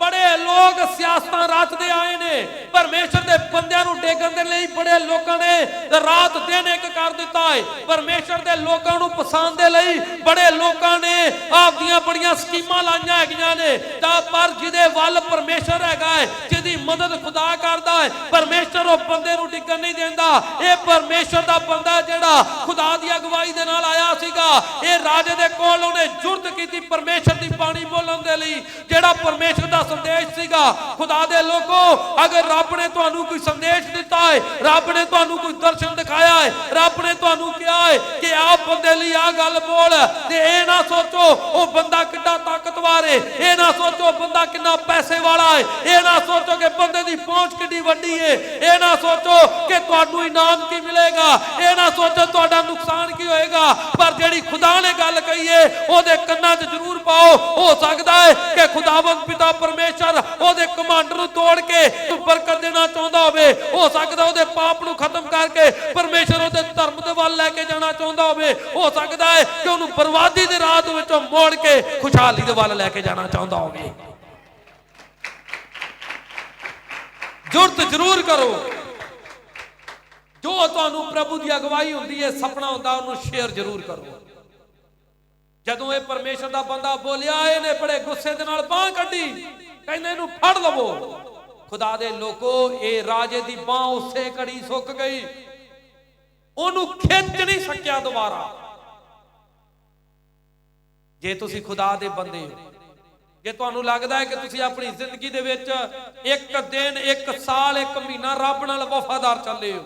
ਬੜੇ ਲੋਕ ਸਿਆਸਤਾਂ ਰਚਦੇ ਆਏ ਨੇ। ਪਰਮੇਸ਼ਰ ਦੇ ਬੰਦਿਆਂ ਨੂੰ ਡੇਗਣ ਦੇ ਲਈ ਬੜੇ ਲੋਕਾਂ ਨੇ ਰਾਤ ਦਿਨ ਇੱਕ ਕਰ ਦਿੱਤਾ ਹੈ ਪਰਮੇਸ਼ਰ ਦੇ ਲੋਕਾਂ ਨੂੰ ਪਸੰਦ ਦੇ ਲਈ ਬੜੇ ਲੋਕਾਂ ਨੇ ਆਪਦੀਆਂ ਬੜੀਆਂ ਸਕੀਮਾਂ ਲਾਈਆਂ ਹੈਗੀਆਂ ਨੇ। ਤਾਂ ਪਰ ਜਿਹਦੇ ਵੱਲ ਪਰਮੇਸ਼ਰ ਹੈਗਾ ਹੈ ਜਿਹਦੀ ਮਦਦ ਖੁਦਾ ਕਰਦਾ ਹੈ। ਪਰਮੇਸ਼ਰ ਉਹ ਬੰਦੇ ਨੂੰ ਡਿੱਗਣ ਨਹੀਂ ਦਿੰਦਾ। ਇਹ ਪਰਮੇਸ਼ਰ ਦਾ ਬੰਦਾ ਜਿਹੜਾ ਖੁਦਾ ਦੀ ਅਗਵਾਈ ਦੇ ਨਾਲ ਆਇਆ ਸੀਗਾ। ਇਹ ਰਾਜੇ ਦੇ ਕੋਲ ਉਹਨੇ ਜੁਰਤ ਕੀਤੀ ਪਰਮੇਸ਼ਰ ਦੀ ਬਾਣੀ ਬੋਲਣ ਦੇ ਲਈ। ਜਿਹੜਾ ਪਰਮੇਸ਼ਰ ਦਾ ਸੰਦੇਸ਼ ਸੀਗਾ, ਖੁਦਾ ਦੇ ਲੋਕੋ, ਅਗਰ ਰੱਬ ਨੇ ਤੁਹਾਨੂੰ ਕੋਈ ਸੰਦੇਸ਼ ਦਿੱਤਾ ਹੈ, ਰੱਬ ਨੇ ਤੁਹਾਨੂੰ ਕੋਈ ਦਰਸ਼ਨ ਦਿਖਾਇਆ ਹੈ, ਰੱਬ ਨੇ ਤੁਹਾਨੂੰ ਕਿਹਾ ਹੈ ਕਿ ਆਹ ਬੰਦੇ ਲਈ ਆਹ ਗੱਲ ਬੋਲ, ਤੇ ਇਹ ਨਾ ਸੋਚੋ ਉਹ ਬੰਦਾ ਕਿੰਨਾ ਤਾਕਤਵਾਰ ਹੈ। ਇਹ ਨਾ ਸੋਚੋ ਬੰਦਾ ਕਿੰਨਾ ਪੈਸੇ ਵਾਲਾ ਹੈ। ਇਹ ਨਾ ਸੋਚੋ ਕਿ ਬੰਦੇ ਦੀ ਪਹੁੰਚ ਕਿੰਨੀ ਵੱਡੀ ਹੈ ਇਹ ਨਾ ਸੋਚੋ ਕਿ ਤੁਹਾਨੂੰ ਇਨਾਮ ਕੀ ਮਿਲੇਗਾ। ਇਹ ਨਾ ਸੋਚੋ ਤੁਹਾਡਾ ਨੁਕਸਾਨ ਕੀ ਹੋਏਗਾ। ਪਰ ਜਿਹੜੀ ਖੁਦਾ ਨੇ ਗੱਲ ਕਹੀ ਹੈ ਉਹਦੇ ਕੰਨਾਂ 'ਚ ਜ਼ਰੂਰ ਪਾਓ। ਹੋ ਸਕਦਾ ਹੈ ਕਿ ਖੁਦਾਵੰਦ ਪਿਤਾ ਪਰਮੇਸ਼ਰ ਉਹਦੇ ਕਮਾਂਡਰ ਨੂੰ ਤੋੜ ਕੇ ਤੂੰ ਬਰਕਤ ਦੇਣਾ ਚਾਹੁੰਦਾ ਹੋਵੇ। ਹੋ ਸਕਦਾ ਉਹਦੇ ਪਾਪ ਨੂੰ ਖਤਮ ਕਰਕੇ ਪਰਮੇਸ਼ਰ ਉਹਦੇ ਧਰਮ ਦੇ ਵੱਲ ਲੈ ਕੇ ਜਾਣਾ ਚਾਹੁੰਦਾ ਹੋਵੇ। ਹੋ ਸਕਦਾ ਹੈ ਕਿ ਉਹਨੂੰ ਬਰਬਾਦੀ ਦੇ ਰਾਹ ਦੇ ਵਿੱਚੋਂ ਮੋੜ ਕੇ ਖੁਸ਼ਹਾਲੀ ਦੇ ਵੱਲ ਲੈ ਕੇ ਜਾਣਾ ਚਾਹੁੰਦਾ ਹੋਵੇ। ਜੁਰਤ ਜ਼ਰੂਰ ਕਰੋ। ਜੋ ਤੁਹਾਨੂੰ ਪ੍ਰਭੂ ਦੀ ਅਗਵਾਈ ਹੁੰਦੀ ਹੈ, ਸੁਪਨਾ ਹੁੰਦਾ, ਉਹਨੂੰ ਸ਼ੇਅਰ ਜ਼ਰੂਰ ਕਰੋ। ਜਦੋਂ ਇਹ ਪਰਮੇਸ਼ਰ ਦਾ ਬੰਦਾ ਬੋਲਿਆ ਇਹਨੇ ਬੜੇ ਗੁੱਸੇ ਦੇ ਨਾਲ ਬਾਹ ਕੱਢੀ, ਕਹਿੰਦੇ ਇਹਨੂੰ ਫੜ ਲਵੋ। ਖੁਦਾ ਦੇ ਲੋਕੋ, ਇਹ ਰਾਜੇ ਦੀ ਬਾਹ ਉਸੇ ਘੜੀ ਸੁੱਕ ਗਈ। ਉਹਨੂੰ ਖਿੱਚ ਨਹੀਂ ਸਕਿਆ ਦੁਬਾਰਾ। ਜੇ ਤੁਸੀਂ ਖੁਦਾ ਦੇ ਬੰਦੇ ਹੋ ਜੇ ਤੁਹਾਨੂੰ ਲੱਗਦਾ ਹੈ ਕਿ ਤੁਸੀਂ ਆਪਣੀ ਜ਼ਿੰਦਗੀ ਦੇ ਵਿੱਚ ਇੱਕ ਦਿਨ, ਇੱਕ ਸਾਲ, ਇੱਕ ਮਹੀਨਾ ਰੱਬ ਨਾਲ ਵਫਾਦਾਰ ਚੱਲੇ ਹੋ,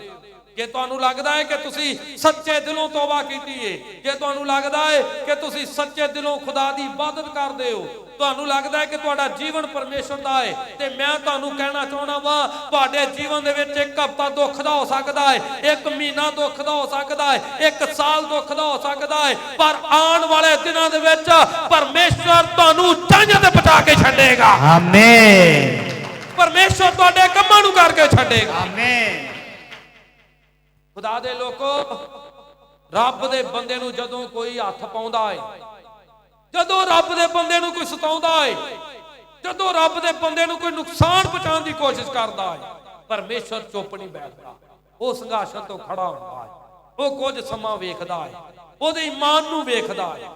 ਜੇ ਤੁਹਾਨੂੰ ਲੱਗਦਾ ਹੈ ਕਿ ਤੁਸੀਂ ਸੱਚੇ ਦਿਲੋਂ ਤੋਬਾ ਕੀਤੀ ਏ, ਜੇ ਤੁਹਾਨੂੰ ਲੱਗਦਾ ਹੈ ਕਿ ਤੁਸੀਂ ਸੱਚੇ ਦਿਲੋਂ ਖੁਦਾ ਦੀ ਇਬਾਦਤ ਕਰਦੇ ਹੋ ਤੁਹਾਨੂੰ ਲੱਗਦਾ ਹੈ ਕਿ ਤੁਹਾਡਾ ਜੀਵਨ ਪਰਮੇਸ਼ਰ ਦਾ ਹੈ ਤੇ ਮੈਂ ਤੁਹਾਨੂੰ ਕਹਿਣਾ ਚਾਹਣਾ ਵਾਂ ਤੁਹਾਡੇ ਜੀਵਨ ਦੇ ਵਿੱਚ ਇੱਕ ਹਫ਼ਤਾ ਦੁੱਖ ਦਾ ਹੋ ਸਕਦਾ ਹੈ ਇੱਕ ਮਹੀਨਾ ਦੁੱਖ ਦਾ ਹੋ ਸਕਦਾ ਹੈ ਇੱਕ ਸਾਲ ਦੁੱਖ ਦਾ ਹੋ ਸਕਦਾ ਹੈ ਪਰ ਆਉਣ ਵਾਲੇ ਦਿਨਾਂ ਦੇ ਵਿੱਚ ਪਰਮੇਸ਼ਰ ਤੁਹਾਨੂੰ ਉੱਚਾਈਆਂ ਤੇ ਪਹੁੰਚਾ ਕੇ ਛੱਡੇਗਾ। ਆਮੇਨ ਪਰਮੇਸ਼ਰ ਤੁਹਾਡੇ ਕੰਮਾਂ ਨੂੰ ਕਰਕੇ ਛੱਡੇਗਾ। ਆਮੇਨ ਖੁਦਾ ਦੇ ਲੋਕੋ ਰੱਬ ਦੇ ਬੰਦੇ ਨੂੰ ਜਦੋਂ ਕੋਈ ਹੱਥ ਪਾਉਂਦਾ ਹੈ ਜਦੋਂ ਰੱਬ ਦੇ ਬੰਦੇ ਨੂੰ ਕੋਈ ਸਤਾਉਂਦਾ ਹੈ ਜਦੋਂ ਰੱਬ ਦੇ ਬੰਦੇ ਨੂੰ ਕੋਈ ਨੁਕਸਾਨ ਪਹੁੰਚਾਉਣ ਦੀ ਕੋਸ਼ਿਸ਼ ਕਰਦਾ ਹੈ ਪਰਮੇਸ਼ਰ ਚੁੱਪ ਨਹੀਂ ਬੈਠਦਾ। ਉਹ ਸੰਘਾਸ਼ਣ ਤੋਂ ਖੜਾ ਹੁੰਦਾ ਹੈ ਉਹ ਕੁਝ ਸਮਾਂ ਵੇਖਦਾ ਹੈ ਉਹਦੇ ਈਮਾਨ ਨੂੰ ਵੇਖਦਾ ਹੈ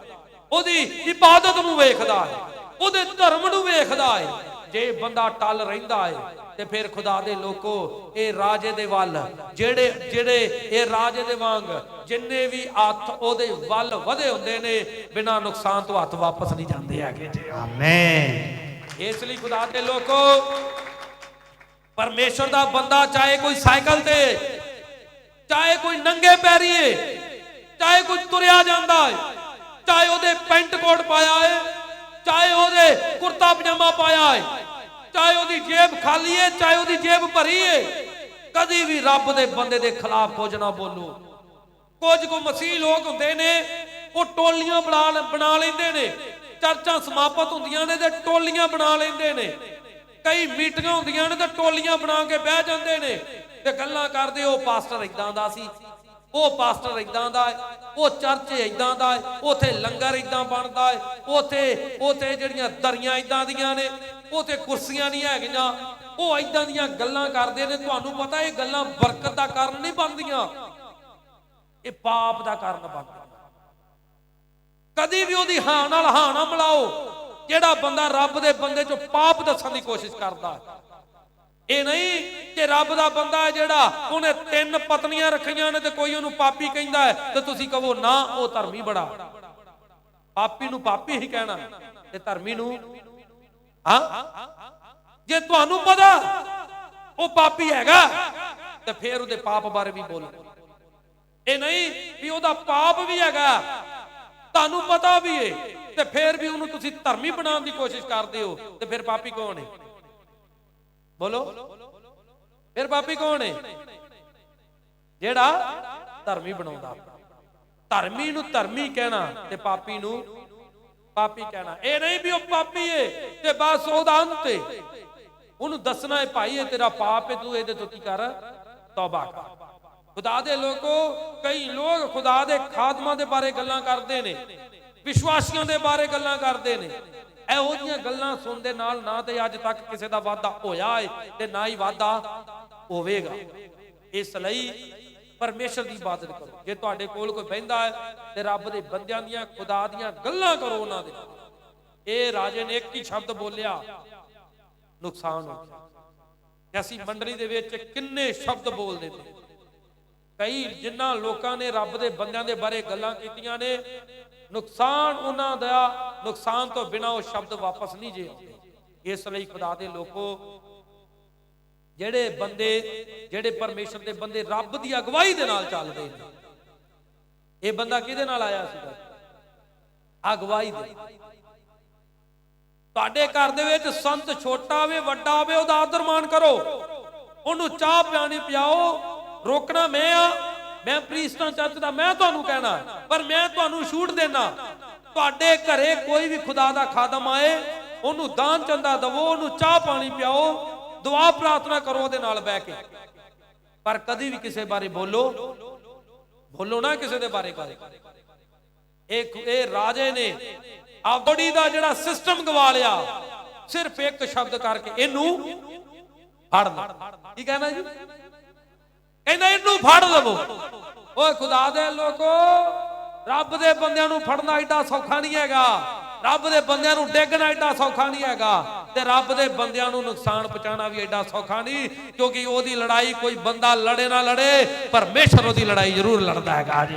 ਉਹਦੀ ਇਬਾਦਤ ਨੂੰ ਵੇਖਦਾ ਹੈ ਉਹਦੇ ਧਰਮ ਨੂੰ ਵੇਖਦਾ ਹੈ ਜੇ ਬੰਦਾ ਟਲ ਰਹਿੰਦਾ ਹੈ ਤੇ ਫਿਰ ਖੁਦਾ ਦੇ ਲੋਕੋ ਇਹ ਰਾਜੇ ਦੇ ਵੱਲ ਜਿਹੜੇ ਜਿਹੜੇ ਇਹ ਰਾਜੇ ਦੇ ਵਾਂਗ ਜਿੰਨੇ ਵੀ ਹੱਥ ਉਹਦੇ ਵੱਲ ਵਧੇ ਹੁੰਦੇ ਨੇ ਬਿਨਾਂ ਨੁਕਸਾਨ ਤੋਂ ਹੱਥ ਵਾਪਸ ਨਹੀਂ ਜਾਂਦੇ ਹੈਗੇ ਜੀ। ਆਮੇਨ ਇਸ ਲਈ ਖੁਦਾ ਦੇ ਲੋਕੋ ਪਰਮੇਸ਼ਰ ਦਾ ਬੰਦਾ ਚਾਹੇ ਕੋਈ ਸਾਈਕਲ ਤੇ ਚਾਹੇ ਕੋਈ ਨੰਗੇ ਪੈਰੀ ਏ ਚਾਹੇ ਕੋਈ ਤੁਰਿਆ ਜਾਂਦਾ ਹੈ ਚਾਹੇ ਉਹਦੇ ਪੈਂਟ ਕੋਟ ਪਾਇਆ ਹੈ ਚਾਹੇ ਉਹਦੇ ਕੁਰਤਾ ਪਜਾਮਾ ਪਾਇਆ ਹੈ ਚਾਹੇ ਉਹਦੀ ਜੇਬ ਖਾਲੀ ਏ, ਚਾਹੇ ਉਹਦੀ ਜੇਬ ਭਰੀ ਏ, ਕਦੀ ਵੀ ਰੱਬ ਦੇ ਬੰਦੇ ਦੇ ਖਿਲਾਫ ਕੁਝ ਨਾ ਬੋਲੋ। ਕੁਝ ਕੁ ਮਸੀਹ ਲੋਕ ਹੁੰਦੇ ਨੇ, ਉਹ ਟੋਲੀਆਂ ਬਣਾ ਬਣਾ ਲੈਂਦੇ ਨੇ, ਚਰਚਾਂ ਸਮਾਪਤ ਹੁੰਦੀਆਂ ਨੇ ਤੇ ਟੋਲੀਆਂ ਬਣਾ ਲੈਂਦੇ ਨੇ। ਕਈ ਮੀਟਿੰਗਾਂ ਹੁੰਦੀਆਂ ਨੇ ਤੇ ਟੋਲੀਆਂ ਬਣਾ ਕੇ ਬਹਿ ਜਾਂਦੇ ਨੇ ਤੇ ਗੱਲਾਂ ਕਰਦੇ, ਉਹ ਪਾਸਟਰ ਇਦਾਂ ਦਾ ਸੀ। ਉਹ ਪਾਸਟਰ ਇਦਾਂ ਦਾ ਹੈ, ਉਹ ਚਰਚ ਇਦਾਂ ਦਾ ਹੈ, ਉਥੇ ਲੰਗਰ ਇਦਾਂ ਬਣਦਾ ਹੈ, ਉਥੇ ਉਥੇ ਜਿਹੜੀਆਂ ਦਰੀਆਂ ਇਦਾਂ ਦੀਆਂ ਨੇ, ਉਥੇ ਕੁਰਸੀਆਂ ਨਹੀਂ ਹੈਗੀਆਂ, ਉਹ ਇਦਾਂ ਦੀਆਂ ਗੱਲਾਂ ਕਰਦੇ ਨੇ, ਤੁਹਾਨੂੰ ਪਤਾ ਇਹ ਗੱਲਾਂ ਬਰਕਤ ਦਾ ਕਾਰਨ ਨਹੀਂ ਬਣਦੀਆਂ ਇਹ ਪਾਪ ਦਾ ਕਾਰਨ ਬਣਦਾ ਕਦੀ ਵੀ ਉਹਦੀ ਹਾਂ ਨਾਲ ਹਾਂ ਨਾ ਮਿਲਾਓ, ਜਿਹੜਾ ਬੰਦਾ ਰੱਬ ਦੇ ਬੰਦੇ ਚੋਂ ਪਾਪ ਦੱਸਣ ਦੀ ਕੋਸ਼ਿਸ਼ ਕਰਦਾ ਹੈ। ਇਹ ਨਹੀਂ ਕਿ ਰੱਬ ਦਾ ਬੰਦਾ ਹੈ ਜਿਹੜਾ ਉਹਨੇ ਤਿੰਨ ਪਤਨੀਆਂ ਰੱਖੀਆਂ ਨੇ ਤੇ ਕੋਈ ਉਹਨੂੰ ਪਾਪੀ ਕਹਿੰਦਾ ਹੈ, ਤੇ ਤੁਸੀਂ ਕਹੋ, ਨਾ, ਉਹ ਧਰਮੀ ਬੜਾ ਪਾਪੀ ਨੂੰ ਪਾਪੀ ਹੀ ਕਹਿਣਾ ਤੇ ਧਰਮੀ ਨੂੰ ਹਾਂ? ਜੇ ਤੁਹਾਨੂੰ ਪਤਾ ਉਹ ਪਾਪੀ ਹੈਗਾ, ਤੇ ਫਿਰ ਉਹਦੇ ਪਾਪ ਬਾਰੇ ਵੀ ਬੋਲੋ। ਇਹ ਨਹੀਂ ਵੀ ਉਹਦਾ ਪਾਪ ਵੀ ਹੈਗਾ, ਤੁਹਾਨੂੰ ਪਤਾ ਵੀ ਏ, ਤੇ ਫਿਰ ਵੀ ਉਹਨੂੰ ਤੁਸੀਂ ਧਰਮੀ ਬਣਾਉਣ ਦੀ ਕੋਸ਼ਿਸ਼ ਕਰਦੇ ਹੋ, ਤੇ ਫਿਰ ਪਾਪੀ ਕੌਣ ਹੈ? ਬੋਲੋ। ਫਿਰ ਪਾਪੀ ਕੌਣ ਹੈ ਜਿਹੜਾ ਧਰਮੀ ਬਣਾਉਂਦਾ। ਧਰਮੀ ਨੂੰ ਧਰਮੀ ਕਹਿਣਾ ਤੇ ਪਾਪੀ ਨੂੰ ਪਾਪੀ ਕਹਿਣਾ। ਇਹ ਨਹੀਂ ਵੀ ਉਹ ਪਾਪੀ ਏ ਤੇ ਬਸ ਉਹਦਾ ਅੰਤ ਏ। ਉਹਨੂੰ ਦੱਸਣਾ ਹੈ ਭਾਈ, ਇਹ ਤੇਰਾ ਪਾਪ ਹੈ ਤੂੰ ਇਹਦੇ ਤੋਂ ਕੀ ਕਰ? ਤੌਬਾ ਕਰ। ਖੁਦਾ ਦੇ ਲੋਕੋ, ਕਈ ਲੋਕ ਖੁਦਾ ਦੇ ਖਾਦਮਾਂ ਦੇ ਬਾਰੇ ਗੱਲਾਂ ਕਰਦੇ ਨੇ, ਵਿਸ਼ਵਾਸੀਆਂ ਦੇ ਬਾਰੇ ਗੱਲਾਂ ਕਰਦੇ ਨੇ। ਇਹੋ ਜੀਆਂ ਗੱਲਾਂ ਸੁਣਦੇ ਨਾਲ ਨਾ ਤੇ ਅੱਜ ਤੱਕ ਕਿਸੇ ਦਾ ਵਾਅਦਾ ਹੋਇਆ ਹੈ ਤੇ ਨਾ ਹੀ ਵਾਅਦਾ ਹੋਵੇਗਾ। ਇਸ ਲਈ ਪਰਮੇਸ਼ਰ ਦੀ ਇਬਾਦਤ ਕਰੋ। ਜੇ ਤੁਹਾਡੇ ਕੋਲ ਕੋਈ ਬਹਿੰਦਾ ਹੈ ਤੇ ਰੱਬ ਦੇ ਬੰਦਿਆਂ ਦੀਆਂ, ਖੁਦਾ ਦੀਆਂ ਗੱਲਾਂ ਕਰੋ ਉਹਨਾਂ ਦੇ। ਇਹ ਰਾਜੇ ਨੇ ਇੱਕ ਹੀ ਸ਼ਬਦ ਬੋਲਿਆ, ਨੁਕਸਾਨ ਹੋ ਗਿਆ। ਕਿ ਮੰਡਲੀ ਦੇ ਵਿੱਚ ਕਿੰਨੇ ਸ਼ਬਦ ਬੋਲਦੇ ਨੇ ਕਈ ਜਿਨ੍ਹਾਂ ਲੋਕਾਂ ਨੇ ਰੱਬ ਦੇ ਬੰਦਿਆਂ ਦੇ ਬਾਰੇ ਗੱਲਾਂ ਕੀਤੀਆਂ ਨੇ, ਨੁਕਸਾਨ ਉਹਨਾਂ ਦਾ, ਨੁਕਸਾਨ ਤੋਂ ਬਿਨਾ ਉਹ ਸ਼ਬਦ ਵਾਪਸ ਨਹੀਂ ਜੇ ਆਉਂਦੇ। ਇਸ ਲਈ ਖੁਦਾ ਦੇ ਲੋਕੋ ਜਿਹੜੇ ਬੰਦੇ, ਜਿਹੜੇ ਪਰਮੇਸ਼ਰ ਦੇ ਬੰਦੇ ਰੱਬ ਦੀ ਅਗਵਾਈ ਦੇ ਨਾਲ ਚੱਲਦੇ ਨੇ, ਇਹ ਬੰਦਾ ਕਿਹਦੇ ਨਾਲ ਆਇਆ ਸੀਗਾ ਅਗਵਾਈ ਦੇ ਤੁਹਾਡੇ ਘਰ ਦੇ ਵਿੱਚ ਸੰਤ ਛੋਟਾ ਹੋਵੇ, ਵੱਡਾ ਹੋਵੇ, ਉਹਦਾ ਆਦਰ ਮਾਨ ਕਰੋ। ਉਹਨੂੰ ਚਾਹ ਪਿਆਣੀ ਪਿਆਓ, ਰੋਕਣਾ ਮੈਂ ਆ, ਮੈਂ ਪ੍ਰੀਸਟਾਂ ਚਰਚ ਦਾ, ਮੈਂ ਤੁਹਾਨੂੰ ਕਹਿਣਾ, ਪਰ ਮੈਂ ਤੁਹਾਨੂੰ ਛੂਟ ਦੇਣਾ। ਤੁਹਾਡੇ ਘਰੇ ਕੋਈ ਵੀ ਖੁਦਾ ਦਾ ਖਾਦਮ ਆਏ, ਉਹਨੂੰ ਦਾਨ ਚੰਦਾ ਦਵੋ, ਉਹਨੂੰ ਚਾਹ ਪਾਣੀ ਪਿਆਓ ਦੁਆ ਪ੍ਰਾਰਥਨਾ ਕਰੋ ਉਹਦੇ ਨਾਲ ਬਹਿ ਕੇ। ਪਰ ਕਦੀ ਵੀ ਕਿਸੇ ਬਾਰੇ ਬੋਲੋ। ਬੋਲੋ ਨਾ ਕਿਸੇ ਦੇ ਬਾਰੇ ਗੱਲ ਇਹ ਇਹ ਰਾਜੇ ਨੇ ਆਬੜੀ ਦਾ ਜਿਹੜਾ ਸਿਸਟਮ ਗਵਾ ਲਿਆ, ਸਿਰਫ ਇੱਕ ਸ਼ਬਦ ਕਰਕੇ ਇਹਨੂੰ ਫੜ ਲੈ। ਕੀ ਕਹਿੰਦਾ ਜੀ? ਕਹਿੰਦਾ ਇਹਨੂੰ ਫੜ ਲਵੋ। ਓਏ ਖੁਦਾ ਦੇ ਲੋਕੋ, ਰੱਬ ਦੇ ਬੰਦਿਆਂ ਨੂੰ ਫੜਨਾ ਏਡਾ ਸੌਖਾ ਨਹੀਂ ਹੈਗਾ। ਰੱਬ ਦੇ ਬੰਦਿਆਂ ਨੂੰ ਡੇਗਣਾ ਏਡਾ ਸੌਖਾ ਨਹੀਂ ਹੈਗਾ। ਤੇ ਰੱਬ ਦੇ ਬੰਦਿਆਂ ਨੂੰ ਨੁਕਸਾਨ ਪਹੁੰਚਾਉਣਾ ਵੀ ਏਡਾ ਸੌਖਾ ਨਹੀਂ, ਕਿਉਂਕਿ ਉਹਦੀ ਲੜਾਈ ਕੋਈ ਬੰਦਾ ਲੜੇ ਨਾ ਲੜੇ, ਪਰਮੇਸ਼ਰ ਉਹਦੀ ਲੜਾਈ ਜ਼ਰੂਰ ਲੜਦਾ ਹੈਗਾ ਜੀ।